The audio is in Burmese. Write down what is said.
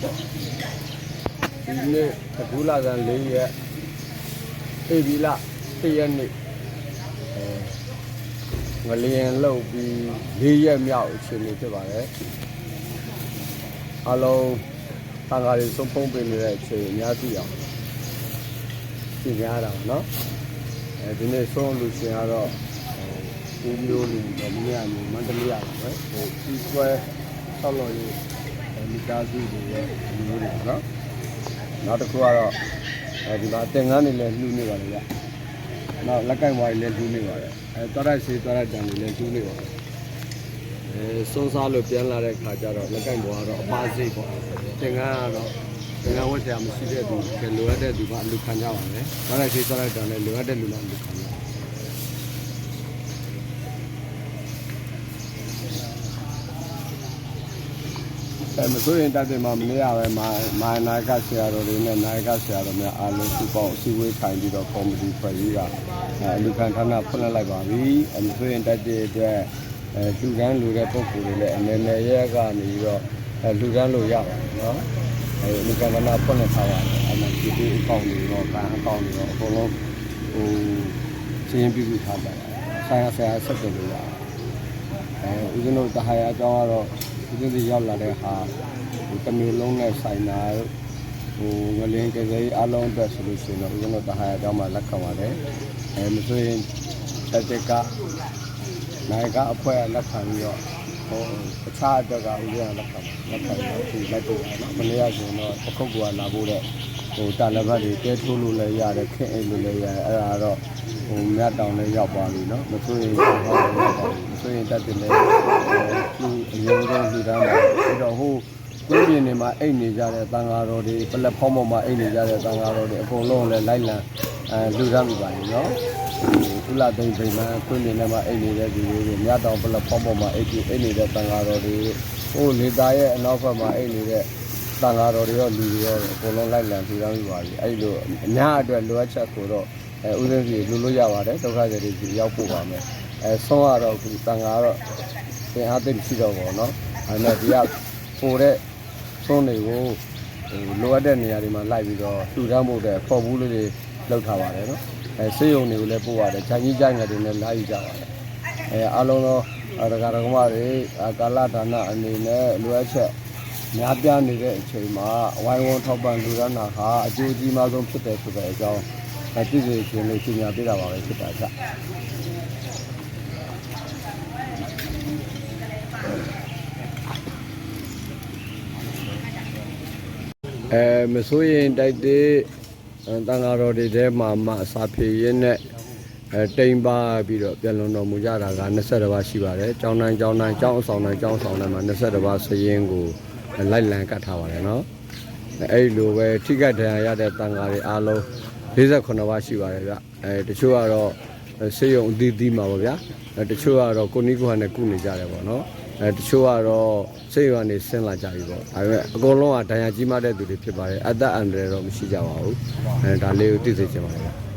ဒီနေ့အခုလာကန်၄ရက်အေဒီလ၁ရက်နေ့အဲငလျင်လောက်ပြီး၄ရက်မြောက်အချိန်လေးဖြစ်ပါတယ်အလုံးတန်ဃာတွေစုံဖုံးပေးနေတဲ့အချိန်အများကြီးအောင်ပြင်ရတာပေါ့နော်အဲဒီနေ့ဆုံးလူရှင်ကတော့ဟိုမျိုးလူတော့မရဘူးမန္တလေးရပါပဲဟိုဒီကွဲဆောက်လို့ရ မိသားစုတွေရဲ့လူမျိုးတွေပေါ့နော်နောက်တစ်ခုကတော့အဲဒီမှာတင်ငန်းနေလဲလှူနေပါလေဗျ။နောက်လက်ကင်ဝိုင်းလည်းလှူနေပါတယ်။အဲသွားရစီသွားရတန်တွေလည်းလှူနေပါတယ်။အဲစုံစားလို့ပြန်လာတဲ့ခါကျတော့လက်ကင်ဘောကတော့အပါစိတ်ပေါ့။တင်ငန်းကတော့တင်ငန်းဝတ်ဆရာမရှိတဲ့သူကလိုအပ်တဲ့သူကအလူခံကြပါမယ်။သွားရစီသွားရတန်လည်းလိုအပ်တဲ့လူမှလူခံကြပါ အဲမဆိုရင်တက်တယ်မှာမနေ့ကပဲမာမာနာကဆရာတော်တွေနဲ့နာယကဆရာတော်များအားလုံးစုပေါင်းအစည်းအဝေးထိုင်ပြီးတော့ကော်မတီဖွဲ့ပြီးတာအဲလူခံဌာနဖွင့်လှစ်လိုက်ပါပြီအဲမဆိုရင်တက်တဲ့အတွက်အဲလူကန်းလူတဲ့ပုံကိုယ်တွေလည်းအနေနဲ့ရဲကနေပြီးတော့အဲလူကန်းလို့ရပါတယ်နော်အဲလူခံဌာနဖွင့်လှစ်ထားပါတယ်အဲမှာဒီဒီအကောင့်တွေတော့ကန်အကောင့်တွေတော့အကုန်လုံးဟိုစည်ရင်ပြုစုထားပါတယ်ဆိုင်ရာဆရာဆက်တယ်လို့ရတယ်အဲဦးဇင်းတို့တဟာရအကြောင်းကတော့ ဒီနေ့ဒီရောက်လာတဲ့ဟာဒီတစ်မျိုးလုံးနဲ့ဆိုင်တာဟိုငလင်းကလေးအလုံးအတွက်ဆိုလို့ရှိရင်တော့ဦးဇင်းတို့တဟာရအကြောင်းမှာလက်ခံပါတယ်အဲမဆိုရင်တက်တက်ကနိုင်ကအဖွဲလက်ခံပြီးတော့ ဟိုအခြားအတွက်ကဦးဇင်းကလက်ခံပါလက်ခံတော့ဒီလက်တွေ့ပါနော်မနေ့ကဆိုတော့တစ်ခုတ်ကလာဖို့တဲ့ဟိုတာလက်ဘတ်တွေတဲထိုးလို့လည်းရတယ်ခင်းအိတ်လို့လည်းရတယ်အဲ့ဒါတော့ဟိုမြတ်တောင်လည်းရောက်ပါပြီနော်မဆိုရင်ဟောရောက်ပါပြီမဆိုရင်တက်တယ်လည်းသူအရင်ဆုံးလူတန်းပါပြီးတော့ဟိုကိုယ်ပြင်နေမှာအိတ်နေကြတဲ့တန်ဃာတော်တွေပလက်ဖောင်းပေါ်မှာအိတ်နေကြတဲ့တန်ဃာတော်တွေအကုန်လုံးလည်းလိုက်လံအဲလူတန်းပြီပါလေနော် ကုလသိမ့်ပိန်မှာကိုယ်ပြင်နေမှာအိတ်နေတဲ့သူတွေမြတ်တောင်ပလက်ဖောင်းပေါ်မှာအိတ်ကြီးအိတ်နေတဲ့တန်ဃာတော်တွေဟိုလေသားရဲ့အနောက်ဘက်မှာအိတ်နေတဲ့တန်ဃာတော်တွေရောလူတွေရောအကုန်လုံးလိုက်လံလူတန်းပြီပါလေအဲ့လိုအများအတွက်လိုအပ်ချက်ကိုတော့အဲဦးစင်းစီလူလို့ရပါတယ်ဒုက္ခတွေတွေရောက်ပို့ပါမယ်အဲဆုံးရတော့ဒီတန်ဃာတော့သင်အားသိရှိတော့ပေါ့နော်အဲနဲ့ဒီကပိုတဲ့ဆုံးတွေကိုဟိုလိုအပ်တဲ့နေရာတွေမှာလိုက်ပြီးတော့တူတန်းဖို့တဲ့ပေါ်ဘူးလေးတွေလောက်ထားပါတယ်နော် အဲစေယုံတွေကိုလည်းပို့ရတယ်ဂျန်ကြီးကြိုင်ငယ်တွေလည်းလာယူကြပါတယ်အဲအားလုံးတော့ဒကာဒကမတွေကာလဒါနအနေနဲ့လိုအပ်ချက်များပြားနေတဲ့အချိန်မှာဝိုင်းဝန်းထောက်ပံ့လူရနာဟာအကျိုးကြီးမားဆုံးဖြစ်တယ်ဆိုတဲ့အကြောင်းအသိစေခြင်းလေးရှင်းပြပေးတာပါပဲဖြစ်တာချက်အဲမဆိုရင်တိုက်တဲ့ တန်ဃာတော်တွေထဲမှာမှအစာဖြေရင်းနဲ့အဲတိမ်ပါပြီးတော့ပြန်လွန်တော်မူကြတာက22ပါးရှိပါတယ်။ကျောင်းတိုင်းကျောင်းတိုင်းကျောင်းအဆောင်တိုင်းကျောင်းအဆောင်တိုင်းမှာ22ပါးစရင်ကိုလိုက်လံကတ်ထားပါတယ်နော်။အဲ့လိုပဲထိကတ်ဒဏ်ရာရတဲ့တန်ဃာတွေအားလုံး48ပါးရှိပါတယ်ဗျ။အဲတချို့ကတော့စေယုံအသီးသီးမှာပါဗျာ။အဲတချို့ကတော့ကိုနီးကိုဟန်နဲ့ကုနေကြတယ်ပေါ့နော်။ အဲတချို့ကတော့စေယုံကနေဆင်းလာကြပြီပေါ့။ဒါပေမဲ့အကုန်လုံးကဒဏ်ရာကြီးမှတဲ့သူတွေဖြစ်ပါတယ်။အသက်အန္တရာယ်တော့မရှိကြပါဘူး။အဲဒါလေးကိုသိစေချင်ပါတယ်ဗျ။